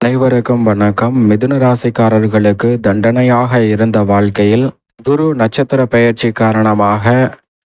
அனைவருக்கும் வணக்கம். மிதுன ராசிக்காரர்களுக்கு தண்டனையாக இருந்த வாழ்க்கையில் குரு நட்சத்திர பெயர்ச்சி காரணமாக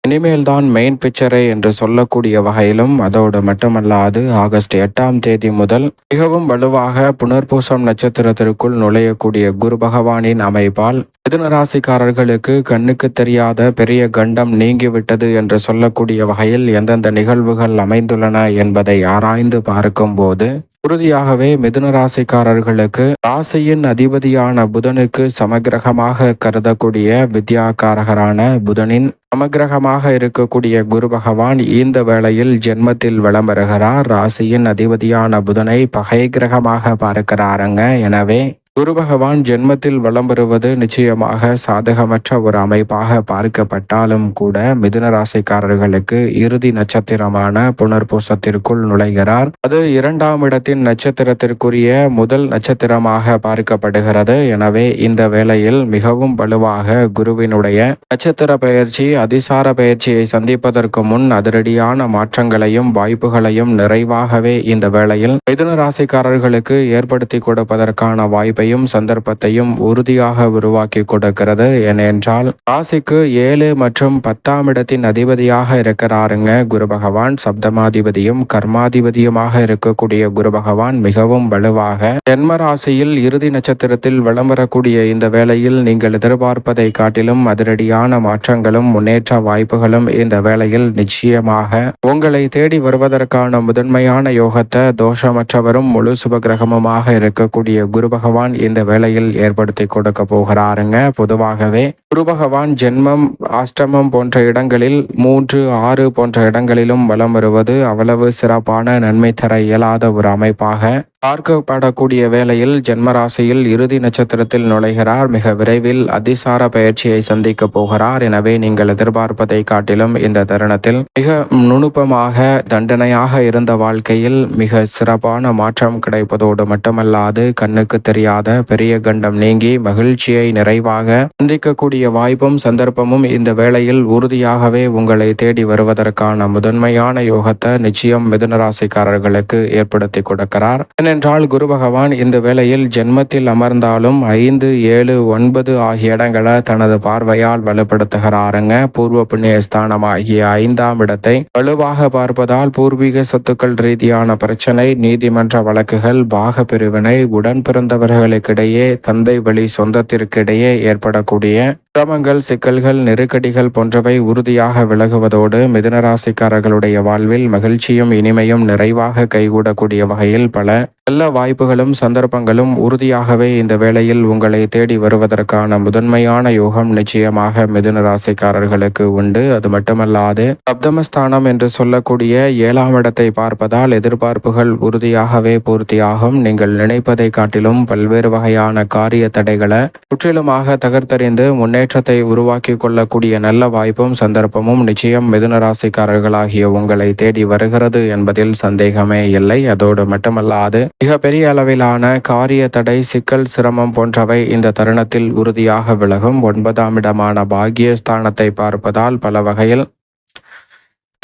இனிமேல் தான் மெயின் பிக்சரே என்று சொல்லக்கூடிய வகையிலும் அதோடு மட்டுமல்லாது ஆகஸ்ட் எட்டாம் தேதி முதல் மிகவும் வலுவாக புனர்பூசம் நட்சத்திரத்திற்குள் நுழையக்கூடிய குரு பகவானின் அமைப்பால் மிதுன ராசிக்காரர்களுக்கு கண்ணுக்கு தெரியாத பெரிய கண்டம் நீங்கிவிட்டது என்று சொல்லக்கூடிய வகையில் எந்தெந்த நிகழ்வுகள் அமைந்துள்ளன என்பதை ஆராய்ந்து பார்க்கும்போது உறுதியாகவே மிதுன ராசிக்காரர்களுக்கு ராசியின் அதிபதியான புதனுக்கு சமகிரகமாக கருதக்கூடிய வித்யாகாரகரான புதனின் சமகிரகமாக இருக்கக்கூடிய குரு பகவான் இந்த வேளையில் ஜென்மத்தில் வலம் வருகிறார். ராசியின் அதிபதியான புதனை பகை கிரகமாக பார்க்கிறாருங்க. எனவே குரு பகவான் ஜென்மத்தில் வளம் பெறுவது நிச்சயமாக சாதகமற்ற ஒரு அமைப்பாக பார்க்கப்பட்டாலும் கூட மிதுன ராசிக்காரர்களுக்கு இறுதி நட்சத்திரமான புனர்பூசத்திற்குள் நுழைகிறார். அது இரண்டாம் இடத்தின் நட்சத்திரத்திற்குரிய முதல் நட்சத்திரமாக பார்க்கப்படுகிறது. எனவே இந்த வேளையில் மிகவும் வலுவாக குருவினுடைய நட்சத்திர பயிற்சி அதிசார பயிற்சியை சந்திப்பதற்கு முன் அதிரடியான மாற்றங்களையும் வாய்ப்புகளையும் நிறைவாகவே இந்த வேளையில் மிதுன ராசிக்காரர்களுக்கு ஏற்படுத்தி கொடுப்பதற்கான வாய்ப்பை வாய்ப்பையும் சந்தர்ப்பத்தையும் உறுதியாக உருவாக்கி கொடுக்கிறது. ஏனென்றால் ராசிக்கு ஏழு மற்றும் பத்தாம் இடத்தின் அதிபதியாக இருக்கிறாருங்க. குரு பகவான் சப்தமாதிபதியும் கர்மாதிபதியுமாக இருக்கக்கூடிய குரு பகவான் மிகவும் வலுவாக. ஜென்ம ராசியில் இறுதி நட்சத்திரத்தில் விளம்பரக்கூடிய இந்த வேளையில் நீங்கள் எதிர்பார்ப்பதை காட்டிலும் அதிரடியான மாற்றங்களும் முன்னேற்ற வாய்ப்புகளும் இந்த வேளையில் நிச்சயமாக உங்களை தேடி வருவதற்கான முதன்மையான யோகத்தை தோஷமற்றவரும் முழு சுபகிரகமுமாக இருக்கக்கூடிய குரு பகவான் பகவான் இந்த வேளையில் ஏற்படுத்தி கொடுக்க போகிறாருங்க. பொதுவாகவே குரு பகவான் ஜென்மம் ஆஷ்டமம் போன்ற இடங்களில் மூன்று ஆறு போன்ற இடங்களிலும் வலம் வருவது அவ்வளவு சிறப்பான நன்மை தர இயலாத ஒரு அமைப்பாக பார்க்கப்படக்கூடிய வேளையில் ஜென்மராசியில் இறுதி நட்சத்திரத்தில் நுழைகிறார். மிக விரைவில் அதிசார பயிற்சியை சந்திக்க போகிறார். எனவே நீங்கள் எதிர்பார்ப்பதை காட்டிலும் இந்த தருணத்தில் மிக நுணுப்பமாக தண்டனையாக இருந்த வாழ்க்கையில் மிக சிறப்பான மாற்றம் கிடைப்பதோடு மட்டுமல்லாது கண்ணுக்கு தெரியாத பெரிய கண்டம் நீங்கி மகிழ்ச்சியை நிறைவாக சந்திக்கக்கூடிய வாய்ப்பும் சந்தர்ப்பமும் இந்த வேளையில் உறுதியாகவே உங்களை தேடி வருவதற்கான முதன்மையான யோகத்தை நிச்சயம் மிதுனராசிக்காரர்களுக்கு ஏற்படுத்தி கொடுக்கிறார். ஏனென்றால் குரு பகவான் இந்த வேளையில் ஜென்மத்தில் அமர்ந்தாலும் ஐந்து ஏழு ஒன்பது ஆகிய இடங்களை தனது பார்வையால் வலுப்படுத்துகிறாருங்க. பூர்வ புண்ணிய ஸ்தானம் ஆகிய ஐந்தாம் இடத்தை வலுவாக பார்ப்பதால் பூர்வீக சொத்துக்கள் ரீதியான பிரச்சனை நீதிமன்ற வழக்குகள் பாக பிரிவினை உடன் பிறந்தவர்களுக்கிடையே தந்தை வழி சொந்தத்திற்கிடையே ஏற்படக்கூடிய சிரமங்கள் சிக்கல்கள் நெருக்கடிகள் போன்றவை உறுதியாக விலகுவதோடு மிதுனராசிக்காரர்களுடைய வாழ்வில் மகிழ்ச்சியும் இனிமையும் நிறைவாக கைகூடக்கூடிய வகையில் பல நல்ல வாய்ப்புகளும் சந்தர்ப்பங்களும் உறுதியாகவே இந்த வேளையில் உங்களை தேடி வருவதற்கான முதன்மையான யோகம் நிச்சயமாக மிதுன ராசிக்காரர்களுக்கு உண்டு. அது மட்டுமல்லாது சப்தமஸ்தானம் என்று சொல்லக்கூடிய ஏழாம் இடத்தை பார்ப்பதால் எதிர்பார்ப்புகள் உறுதியாகவே பூர்த்தியாகும். நீங்கள் நினைப்பதை காட்டிலும் பல்வேறு வகையான காரிய தடைகளை முற்றிலுமாக தகர்த்தறிந்து முன்னேற்றத்தை உருவாக்கி கொள்ளக்கூடிய நல்ல வாய்ப்பும் சந்தர்ப்பமும் நிச்சயம் மிதுன ராசிக்காரர்களாகிய உங்களை தேடி வருகிறது என்பதில் சந்தேகமே இல்லை. அதோடு மட்டுமல்லாது மிக பெரிய அளவிலான காரிய தடை சிக்கல் சிரமம் போன்றவை இந்த தருணத்தில் உறுதியாக விலகும். ஒன்பதாம் இடமான பாக்கியஸ்தானத்தை பார்ப்பதால் பல வகையில்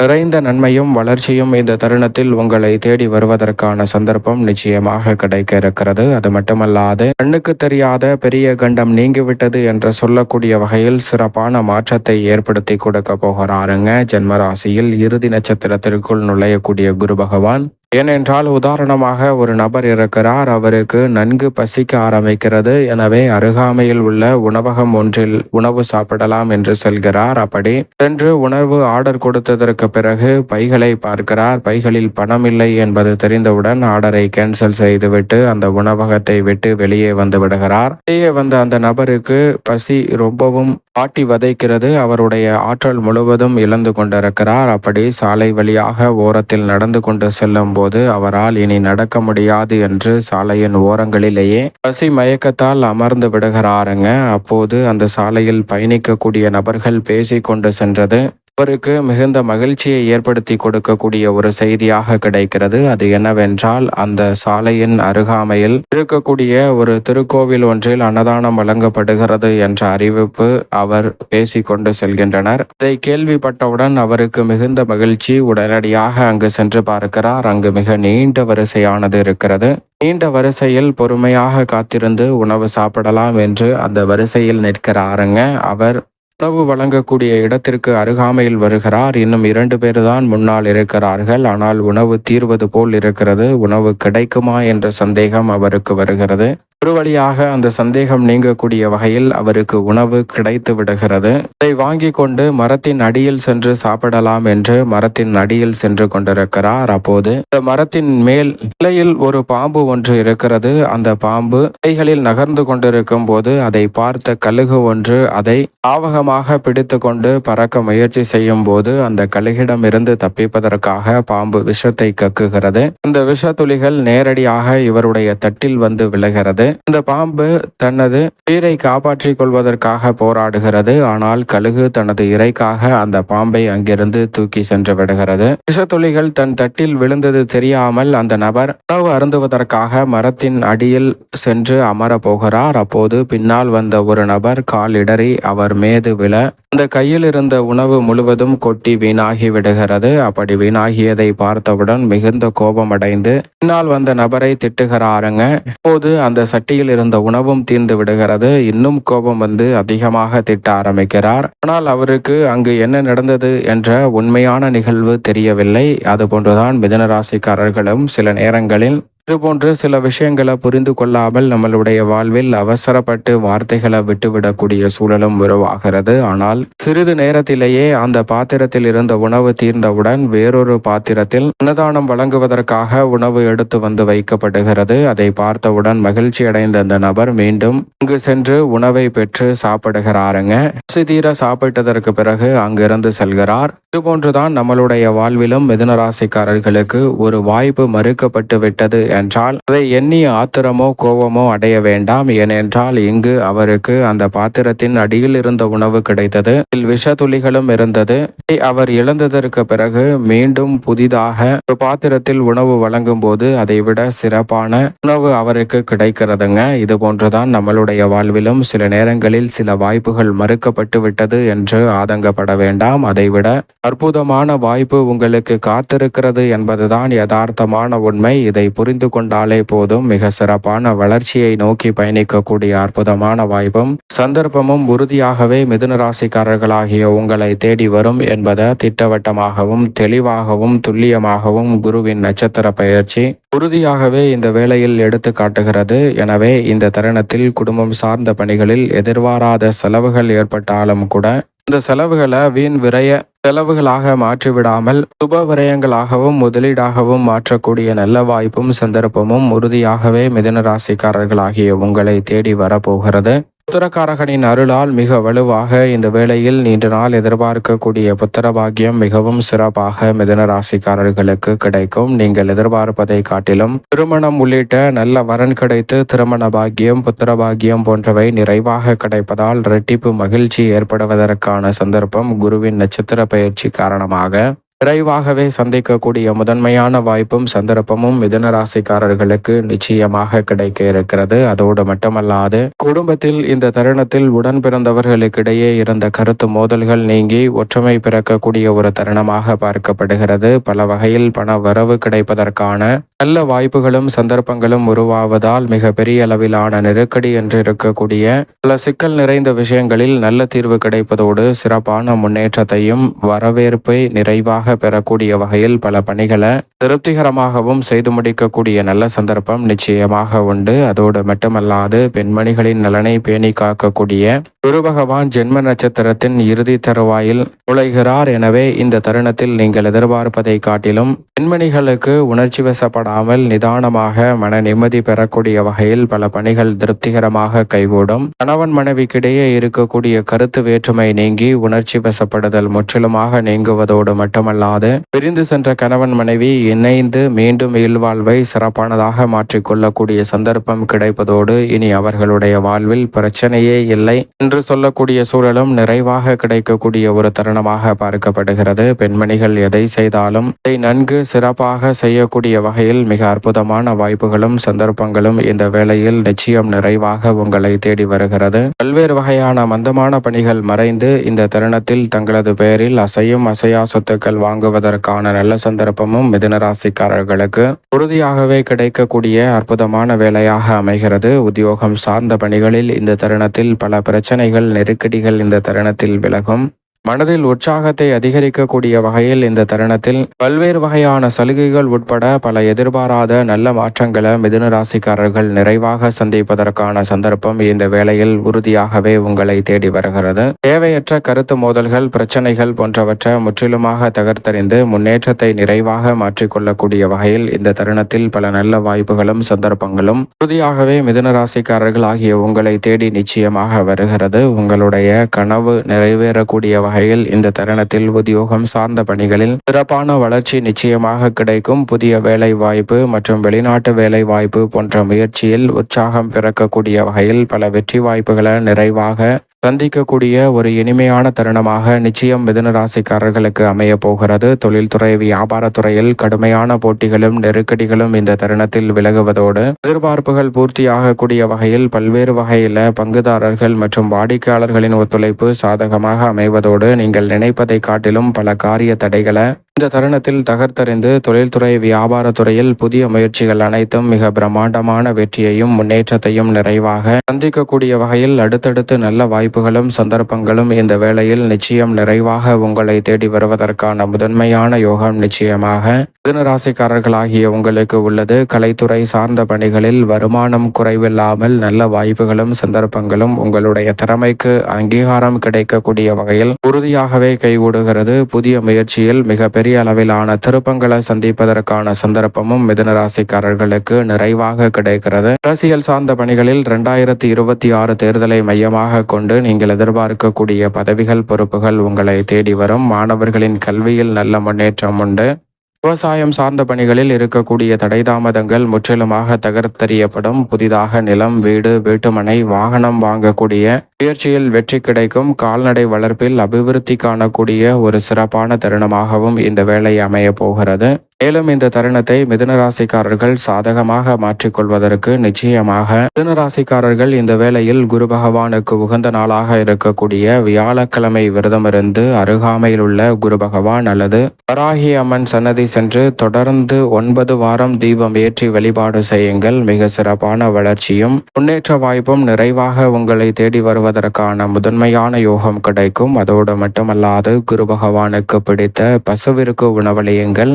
நிறைந்த நன்மையும் வளர்ச்சியும் இந்த தருணத்தில் உங்களை தேடி வருவதற்கான சந்தர்ப்பம் நிச்சயமாக கிடைக்க இருக்கிறது. அது மட்டுமல்லாது கண்ணுக்கு தெரியாத பெரிய கண்டம் நீங்கிவிட்டது என்று சொல்லக்கூடிய வகையில் சிறப்பான மாற்றத்தை ஏற்படுத்தி கொடுக்க போகிறாருங்க. ஜென்மராசியில் இறுதி நட்சத்திரத்திற்குள் நுழையக்கூடிய குரு பகவான். ஏனென்றால் உதாரணமாக ஒரு நபர் இருக்கிறார் அவருக்கு நன்கு பசிக்க ஆரம்பிக்கிறது. எனவே அருகாமையில் உள்ள உணவகம் ஒன்றில் உணவு சாப்பிடலாம் என்று செல்கிறார். அப்படி சென்று உணவு ஆர்டர் கொடுத்ததற்கு பிறகு பைகளை பார்க்கிறார். பைகளில் பணம் இல்லை என்பது தெரிந்தவுடன் ஆர்டரை கேன்சல் செய்துவிட்டு அந்த உணவகத்தை விட்டு வெளியே வந்து விடுகிறார். வெளியே வந்த அந்த நபருக்கு பசி ரொம்பவும் ஆட்டி வதைக்கிறது. அவருடைய ஆற்றல் முழுவதும் இழந்து கொண்டிருக்கிறார். அப்படி சாலை வழியாக ஓரத்தில் நடந்து கொண்டு செல்லும் போது அவரால் இனி நடக்க முடியாது என்று சாலையின் ஓரங்களிலேயே பசி மயக்கத்தால் அமர்ந்து விடுகிறாருங்க. அப்போது அந்த சாலையில் பயணிக்கக்கூடிய நபர்கள் பேசி கொண்டு சென்றது. அவருக்கு மிகுந்த மகிழ்ச்சியை ஏற்படுத்தி கொடுக்கக்கூடிய ஒரு செய்தியாக கிடைக்கிறது. அது என்னவென்றால் அந்த சாலையின் அருகாமையில் இருக்கக்கூடிய ஒரு திருக்கோவில் ஒன்றில் அன்னதானம் வழங்கப்படுகிறது என்ற அறிவிப்பு அவர் பேசிக்கொண்டு செல்கின்றனர். இதை கேள்விப்பட்டவுடன் அவருக்கு மிகுந்த மகிழ்ச்சி உடனடியாக அங்கு சென்று பார்க்கிறார். அங்கு மிக நீண்ட வரிசையானது இருக்கிறது. நீண்ட வரிசையில் பொறுமையாக காத்திருந்து உணவு சாப்பிடலாம் என்று அந்த வரிசையில் நிற்கிறாருங்க. அவர் உணவு வழங்கக்கூடிய இடத்திற்கு அருகாமையில் வருகிறார். இன்னும் இரண்டு பேர் தான் முன்னால் இருக்கிறார்கள். ஆனால் உணவு தீர்வது போல் இருக்கிறது. உணவு கிடைக்குமா என்ற சந்தேகம் அவருக்கு வருகிறது. ஒரு வழியாக அந்த சந்தேகம் நீங்கக்கூடிய வகையில் அவருக்கு உணவு கிடைத்து விடுகிறது. அதை வாங்கி கொண்டு மரத்தின் அடியில் சென்று சாப்பிடலாம் என்று மரத்தின் அடியில் சென்று கொண்டிருக்கிறார். அப்போது இந்த மரத்தின் மேல் இலையில் ஒரு பாம்பு ஒன்று இருக்கிறது. அந்த பாம்பு கைகளில் நகர்ந்து கொண்டிருக்கும் போது அதை பார்த்த கழுகு ஒன்று அதை ஆவகமாக பிடித்து கொண்டு பறக்க முயற்சி செய்யும் போது அந்த கழுகிடம் இருந்து தப்பிப்பதற்காக பாம்பு விஷத்தை கக்குகிறது. அந்த விஷ துளிகள் நேரடியாக இவருடைய தட்டில் வந்து விழுகிறது. அந்த பாம்பு தனது உயிரை காப்பாற்றிக் கொள்வதற்காக போராடுகிறது. ஆனால் கழுகு தனது இறைக்காக அந்த பாம்பை அங்கிருந்து தூக்கி சென்று விடுகிறது. விஷத்துளிகள் தன் தட்டில் விழுந்தது தெரியாமல் அந்த நபர் உணவு அருந்துவதற்காக மரத்தின் அடியில் சென்று அமர போகிறார். அப்போது பின்னால் வந்த ஒரு நபர் கால் இடறி அவர் மேது விழ அந்த கையில் இருந்த உணவு முழுவதும் கொட்டி வீணாகி விடுகிறது. அப்படி வீணாகியதை பார்த்தவுடன் மிகுந்த கோபமடைந்து பின்னால் வந்த நபரை திட்டுகிறாருங்க. அப்போது அந்த சட்டியில் இருந்த உணவும் தீர்ந்து விடுகிறது. இன்னும் கோபம் வந்து அதிகமாக திட்ட ஆரம்பிக்கிறார். ஆனால் அவருக்கு அங்கு என்ன நடந்தது என்ற உண்மையான நிகழ்வு தெரியவில்லை. அதுபோன்றுதான் மிதன ராசிக்காரர்களும் சில நேரங்களில் இதுபோன்று சில விஷயங்களை புரிந்து கொள்ளாமல் நம்மளுடைய வாழ்வில் அவசரப்பட்டு வார்த்தைகளை விட்டுவிடக்கூடிய சூழலும் உருவாகிறது. ஆனால் சிறிது நேரத்திலேயே அந்த பாத்திரத்தில் இருந்த உணவு தீர்ந்தவுடன் வேறொரு பாத்திரத்தில் அன்னதானம் வழங்குவதற்காக உணவு எடுத்து வந்து வைக்கப்படுகிறது. அதை பார்த்தவுடன் மகிழ்ச்சி அடைந்த அந்த நபர் மீண்டும் அங்கு சென்று உணவை பெற்று சாப்பிடுகிறாருங்க. பசி தீர சாப்பிட்டதற்கு பிறகு அங்கிருந்து செல்கிறார். இதுபோன்றுதான் நம்மளுடைய வாழ்விலும் மிதுனராசிக்காரர்களுக்கு ஒரு வாய்ப்பு மறுக்கப்பட்டு விட்டது என்றால் அதை எண்ணி ஆத்திரமோ கோபமோ அடைய வேண்டாம். ஏனென்றால் இங்கு அவருக்கு அந்த பாத்திரத்தின் அடியில் இருந்த உணவு கிடைத்தது. இதில் விஷ துளிகளும் இருந்தது அவர் இழந்ததற்கு பிறகு மீண்டும் புதிதாக ஒரு பாத்திரத்தில் உணவு வழங்கும் போது அதை விட சிறப்பான உணவு அவருக்கு கிடைக்கிறதுங்க. இது போன்றுதான் நம்மளுடைய வாழ்விலும் சில நேரங்களில் சில வாய்ப்புகள் மறுக்கப்பட்டு விட்டது என்று ஆதங்கப்பட வேண்டாம். அதைவிட அற்புதமான வாய்ப்பு உங்களுக்கு காத்திருக்கிறது என்பதுதான் யதார்த்தமான உண்மை. இதை புரிந்து கொண்டாலே போதும். மிக சிறப்பான வளர்ச்சியை நோக்கி பயணிக்கக்கூடிய அற்புதமான வாய்ப்பும் சந்தர்ப்பமும் உறுதியாகவே மிதுன ராசிக்காரர்களாகிய உங்களை தேடி வரும் என்பதை திட்டவட்டமாகவும் தெளிவாகவும் துல்லியமாகவும் குருவின் நட்சத்திர பயிற்சி உறுதியாகவே இந்த வேளையில் எடுத்து காட்டுகிறது. எனவே இந்த தருணத்தில் குடும்பம் சார்ந்த பணிகளில் எதிர்பாராத செலவுகள் ஏற்பட்டாலும் கூட இந்த செலவுகளை வீண் விரய செலவுகளாக மாற்றிவிடாமல் சுப விரயங்களாகவும் முதலீடாகவும் மாற்றக்கூடிய நல்ல வாய்ப்பும் சந்தர்ப்பமும் உறுதியாகவே மிதன ராசிக்காரர்களாகிய உங்களை தேடி வரப்போகிறது. புத்திரக்காரகனின் அருளால் மிக வலுவாக இந்த வேளையில் நீண்ட நாள் எதிர்பார்க்கக்கூடிய புத்திர பாக்கியம் மிகவும் சிறப்பாக மிதன ராசிக்காரர்களுக்கு கிடைக்கும். நீங்கள் எதிர்பார்ப்பதை காட்டிலும் திருமணம் உள்ளிட்ட நல்ல வரன் கிடைத்து திருமண பாக்கியம் புத்திர பாக்கியம் போன்றவை நிறைவாக கிடைப்பதால் இரட்டிப்பு மகிழ்ச்சி ஏற்படுவதற்கான சந்தர்ப்பம் குருவின் நட்சத்திர பயிற்சி காரணமாக விரைவாகவே சந்திக்கக்கூடிய முதன்மையான வாய்ப்பும் சந்தர்ப்பமும் மிதுன ராசிக்காரர்களுக்கு நிச்சயமாக கிடைக்க இருக்கிறது. அதோடு மட்டுமல்லாது குடும்பத்தில் இந்த தருணத்தில் உடன் பிறந்தவர்களுக்கிடையே இருந்த கருத்து மோதல்கள் நீங்கி ஒற்றுமை பிறக்கக்கூடிய ஒரு தருணமாக பார்க்கப்படுகிறது. பல வகையில் பண வரவு கிடைப்பதற்கான நல்ல வாய்ப்புகளும் சந்தர்ப்பங்களும் உருவாவதால் மிக பெரிய அளவிலான நெருக்கடி என்று இருக்கக்கூடிய பல சிக்கல் நிறைந்த விஷயங்களில் நல்ல தீர்வு கிடைப்பதோடு சிறப்பான முன்னேற்றத்தையும் வரவேற்பை நிறைவாக பெறக்கூடிய வகையில் பல பணிகளை திருப்திகரமாகவும் செய்து முடிக்கக்கூடிய நல்ல சந்தர்ப்பம் நிச்சயமாக உண்டு. அதோடு மட்டுமல்லாது பெண்மணிகளின் நலனை பேணி காக்கக்கூடிய குரு பகவான் ஜென்ம நட்சத்திரத்தின் இறுதி தருவாயில் நுழைகிறார். எனவே இந்த தருணத்தில் நீங்கள் எதிர்பார்ப்பதை காட்டிலும் பெண்மணிகளுக்கு உணர்ச்சி வசப்படாமல் நிதானமாக மன நிம்மதி பெறக்கூடிய வகையில் பல பணிகள் திருப்திகரமாக கைகூடும். கணவன் மனைவிக்கிடையே இருக்கக்கூடிய கருத்து வேற்றுமை நீங்கி உணர்ச்சி வசப்படுதல் முற்றிலுமாக நீங்குவதோடு மட்டுமல்ல கொள்ளாத. பிரிந்து சென்ற கணவன் மனைவி இணைந்து மீண்டும் இல்வாழ்வை சிறப்பானதாக மாற்றிக்கொள்ளக்கூடிய சந்தர்ப்பம் கிடைப்பதோடு இனி அவர்களுடைய வாழ்வில் பிரச்சனையே இல்லை என்று சொல்லக்கூடிய சூழலும் நிறைவாக கிடைக்கக்கூடிய ஒரு தருணமாக பார்க்கப்படுகிறது. பெண்மணிகள் எதை செய்தாலும் அதை நன்கு சிறப்பாக செய்யக்கூடிய வகையில் மிக அற்புதமான வாய்ப்புகளும் சந்தர்ப்பங்களும் இந்த வேளையில் நிச்சயம் நிறைவாக உங்களை தேடி வருகிறது. பல்வேறு வகையான மந்தமான பணிகள் மறைந்து இந்த தருணத்தில் தங்களது பெயரில் அசையும் அசையா சொத்துக்கள் வாங்குவதற்கான நல்ல சந்தர்ப்பமும் மிதுன ராசிக்காரர்களுக்கு. உறுதியாகவே கிடைக்கக்கூடிய அற்புதமான வேலையாக அமைகிறது. உத்தியோகம் சார்ந்த பணிகளில் இந்த தருணத்தில் பல பிரச்சனைகள் நெருக்கடிகள் இந்த தருணத்தில் விலகும். மனதில் உற்சாகத்தை அதிகரிக்கக்கூடிய வகையில் இந்த தருணத்தில் பல்வேறு வகையான சலுகைகள் உட்பட பல எதிர்பாராத நல்ல மாற்றங்களை மிதுன ராசிக்காரர்கள் நிறைவாக சந்திப்பதற்கான சந்தர்ப்பம் இந்த வேளையில் உறுதியாகவே உங்களை தேடி வருகிறது. தேவையற்ற கருத்து மோதல்கள் பிரச்சனைகள் போன்றவற்றை முற்றிலுமாக தகர்த்தறிந்து முன்னேற்றத்தை நிறைவாக மாற்றிக்கொள்ளக்கூடிய வகையில் இந்த தருணத்தில் பல நல்ல வாய்ப்புகளும் சந்தர்ப்பங்களும் உறுதியாகவே மிதுன ராசிக்காரர்கள் ஆகிய உங்களை தேடி நிச்சயமாக வருகிறது. உங்களுடைய கனவு நிறைவேறக்கூடிய வகையில் இந்த தருணத்தில் உத்தியோகம் சார்ந்த பணிகளில் சிறப்பான வளர்ச்சி நிச்சயமாக கிடைக்கும். புதிய வேலை வாய்ப்பு மற்றும் வெளிநாட்டு வேலை வாய்ப்பு போன்ற முயற்சியில் உற்சாகம் பிறக்கக்கூடிய வகையில் பல வெற்றி வாய்ப்புகளை நிறைவாக சந்திக்கக்கூடிய ஒரு இனிமையான தருணமாக நிச்சயம் மிதுன ராசிக்காரர்களுக்கு அமைய போகிறது. தொழில்துறை வியாபாரத்துறையில் கடுமையான போட்டிகளும் நெருக்கடிகளும் இந்த தருணத்தில் விலகுவதோடு எதிர்பார்ப்புகள் பூர்த்தியாகக்கூடிய வகையில் பல்வேறு வகையில பங்குதாரர்கள் மற்றும் வாடிக்கையாளர்களின் ஒத்துழைப்பு சாதகமாக அமைவதோடு நீங்கள் நினைப்பதை காட்டிலும் பல காரிய தடைகளை இந்த தருணத்தில் தகர்த்தறிந்து தொழில்துறை வியாபாரத்துறையில் புதிய முயற்சிகள் அனைத்தும் மிக பிரம்மாண்டமான வெற்றியையும் முன்னேற்றத்தையும் நிறைவாக சந்திக்கக்கூடிய வகையில் அடுத்தடுத்து நல்ல வாய்ப்புகளும் சந்தர்ப்பங்களும் இந்த வேளையில் நிச்சயம் நிறைவாக உங்களை தேடி வருவதற்கான முதன்மையான யோகம் நிச்சயமாக மிதுன ராசிக்காரர்களாகிய உங்களுக்கு உள்ளது. கலைத்துறை சார்ந்த பணிகளில் வருமானம் குறைவில்லாமல் நல்ல வாய்ப்புகளும் சந்தர்ப்பங்களும் உங்களுடைய திறமைக்கு அங்கீகாரம் கிடைக்கக்கூடிய வகையில் உறுதியாகவே கைகூடுகிறது. புதிய முயற்சியில் மிகப்பெரிய பெரிய அளவிலான திருப்பங்களை சந்திப்பதற்கான சந்தர்ப்பமும் மிதனராசிக்காரர்களுக்கு நிறைவாக கிடைக்கிறது. அரசியல் சார்ந்த பணிகளில் இரண்டாயிரத்தி இருபத்தி ஆறு தேர்தலை மையமாக கொண்டு நீங்கள் எதிர்பார்க்கக்கூடிய பதவிகள் பொறுப்புகள் உங்களை தேடி வரும். மாணவர்களின் கல்வியில் நல்ல முன்னேற்றம் உண்டு. விவசாயம் சார்ந்த பணிகளில் இருக்கக்கூடிய தடை தாமதங்கள் முற்றிலுமாக தகர்த்தறியப்படும். புதிதாக நிலம் வீடு வீட்டுமனை வாகனம் வாங்கக்கூடிய முயற்சியில் வெற்றி கிடைக்கும். கால்நடை வளர்ப்பில் அபிவிருத்தி காணக்கூடிய ஒரு சிறப்பான தருணமாகவும் இந்த வேலை அமைய போகிறது. மேலும் இந்த தருணத்தை மிதுன ராசிக்காரர்கள் சாதகமாக மாற்றிக்கொள்வதற்கு நிச்சயமாக மிதுன ராசிக்காரர்கள் இந்த வேளையில் குரு பகவானுக்கு உகந்த நாளாக இருக்கக்கூடிய வியாழக்கிழமை விரதமிருந்து அருகாமையில் உள்ள குரு பகவான் அல்லது வராகி அம்மன் சன்னதி சென்று தொடர்ந்து ஒன்பது வாரம் தீபம் ஏற்றி வழிபாடு செய்யுங்கள். மிக சிறப்பான வளர்ச்சியும் முன்னேற்ற வாய்ப்பும் நிறைவாக உங்களை தேடி வருவதற்கான முதன்மையான யோகம் கிடைக்கும். அதோடு மட்டுமல்லாது குரு பகவானுக்கு பிடித்த பசுவிற்கு உணவளியுங்கள்.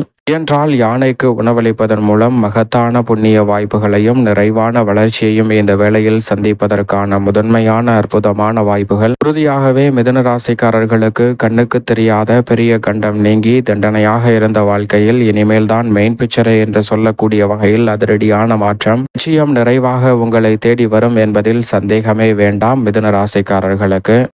என்றால் யானைக்கு உணவளிப்பதன் மூலம் மகத்தான புண்ணிய வாய்ப்புகளையும் நிறைவான வளர்ச்சியையும் இந்த வேளையில் சந்திப்பதற்கான முதன்மையான அற்புதமான வாய்ப்புகள். உறுதியாகவே மிதுன ராசிக்காரர்களுக்கு கண்ணுக்கு தெரியாத பெரிய கண்டம் நீங்கி தண்டனையாக இருந்த வாழ்க்கையில் இனிமேல் தான் மெயின் பிக்சரை என்று சொல்லக்கூடிய வகையில் அதிரடியான மாற்றம். நிச்சயம் நிறைவாக உங்களை தேடி வரும் என்பதில் சந்தேகமே வேண்டாம் மிதுன ராசிக்காரர்களுக்கு.